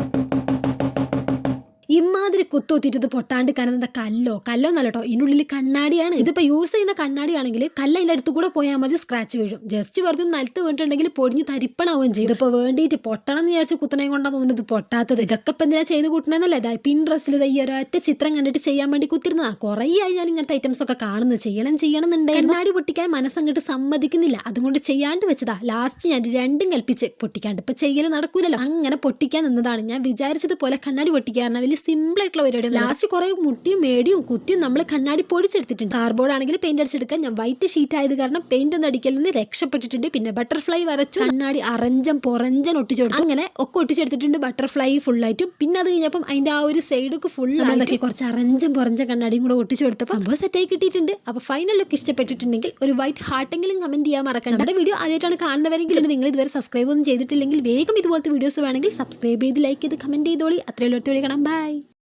thank you ഇമാതിരി കുത്തുകുത്തിയിട്ട് പൊട്ടാണ്ട് കനന്ന കല്ലോ. കല്ലോ എന്നല്ല ഇതിനുള്ളിൽ കണ്ണാടിയാണ്. ഇതിപ്പോ യൂസ് ചെയ്യുന്ന കണ്ണാടിയാണെങ്കിൽ കല്ല് അതിന്റെ അടുത്ത് കൂടെ പോയാൽ മതി സ്ക്രാച്ച് വീഴും. ജസ്റ്റ് വെറുതെ നിലത്ത് വീണിട്ടുണ്ടെങ്കിൽ പൊടിഞ്ഞ് തരിപ്പണാവുകയും ചെയ്യും. ഇതിപ്പോ വേണ്ടിയിട്ട് പൊട്ടണം എന്ന് വിചാരിച്ച് കുത്തനെ കൊണ്ടാണ് തോന്നുന്നത് പൊട്ടാത്തത്. ഇതൊക്കെ ഇപ്പൊ എന്തിനാ ചെയ്ത് കൂട്ടണമെന്നല്ല ഇതാ പിൻ ഡ്രസ്സിൽ ഈ ഒരൊറ്റ ചിത്രം കണ്ടിട്ട് ചെയ്യാൻ വേണ്ടി കുത്തിരുന്നതാ. കുറേ ആയി ഞാൻ ഇങ്ങനത്തെ ഐറ്റംസ് ഒക്കെ കാണുന്നു. ചെയ്യണം ചെയ്യണം എന്നുണ്ടെങ്കിൽ കണ്ണാടി പൊട്ടിക്കാൻ മനസ്സങ്ങോട്ട് സമ്മതിക്കുന്നില്ല. അതുകൊണ്ട് ചെയ്യാണ്ട് വെച്ചതാ. ലാസ്റ്റ് ഞാൻ രണ്ടും കൽപ്പിച്ച് പൊട്ടിക്കാണ്ട്. ഇപ്പൊ ചെയ്യൽ നടക്കൂലല്ലോ. അങ്ങനെ പൊട്ടിക്കാൻ നിന്നതാണ്. ഞാൻ വിചാരിച്ചതുപോലെ കണ്ണാടി പൊട്ടിക്കാറുണ്ട് വലിയ സിമ്പിൾ ആയിട്ടുള്ള പരിപാടി ലാസ്റ്റ് കുറെ മുട്ടിയും മേടിയും കുത്തിയും നമ്മൾ കണ്ണാടി പൊടിച്ചെടുത്തിട്ടുണ്ട്. കാർബോർഡ് ആണെങ്കിൽ പെയിന്റ് അടിച്ചെടുക്കാൻ. ഞാൻ വൈറ്റ് ഷീറ്റ് ആയത് കാരണം പെയിന്റ് ഒന്നും അടിക്കൽ നിന്ന് രക്ഷപ്പെട്ടിട്ടുണ്ട്. പിന്നെ ബട്ടർഫ്ലൈ വരച്ചു. കണ്ണാടി അറഞ്ചം പൊറഞ്ചൻ ഒട്ടിച്ചു കൊടുത്തു അങ്ങനെ ഒക്കെ ഒട്ടിച്ചെടുത്തിട്ടുണ്ട്. ബട്ടർഫ്ലൈ ഫുൾ ആയിട്ടും. പിന്നെ അത് കഴിഞ്ഞപ്പം അതിന്റെ ആ ഒരു സൈഡൊക്കെ ഫുൾ ആയിട്ട് കുറച്ച് അറഞ്ചം പൊറഞ്ച കണ്ണാടിയും കൂടെ ഒട്ടിച്ചു കൊടുത്തപ്പോൾ സംഭവം സെറ്റായി കിട്ടിയിട്ടുണ്ട്. അപ്പോൾ ഫൈനൽ ലുക്ക് ഇഷ്ടപ്പെട്ടിട്ടുണ്ടെങ്കിൽ ഒരു വൈറ്റ് ഹാർട്ടെങ്കിലും കമന്റ് ചെയ്യാൻ മറക്കണ്ട. നമ്മുടെ വീഡിയോ ആദ്യമായിട്ടാണ് കാണുന്നവരെങ്കിലും നിങ്ങൾ ഇതുവരെ സബ്സ്ക്രൈബ് ഒന്നും ചെയ്തിട്ടില്ലെങ്കിൽ വേഗം ഇതുപോലത്തെ വീഡിയോസ് വേണമെങ്കിൽ സബ്സ്ക്രൈബ് ചെയ്ത് ലൈക്ക് ചെയ്ത് കമന്റ് ചെയ്തോളി. അത്രയും വീഡിയോ കാണാം. ബൈ